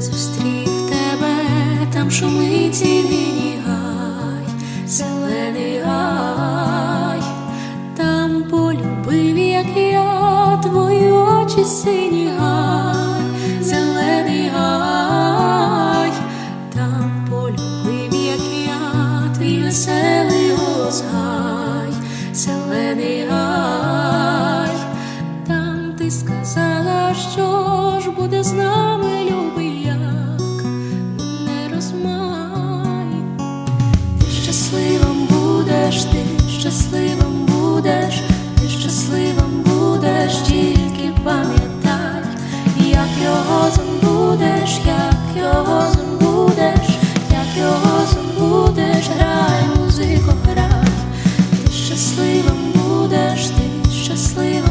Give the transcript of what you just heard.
зустрів тебе, там шумить сіний гай, зелений гай, там полюбив, як я, твої очі сині гай, зелений гай, там полюбив, як я, твій веселий голос гай, зелений гай, там ти сказала, що Ти щасливим будеш, ти щасливим будеш, ти щасливим будеш, тільки пам'ятай, як його забудеш, як його забудеш, як його забудеш, грай, музику, грай, ти щасливим будеш, ти щасливим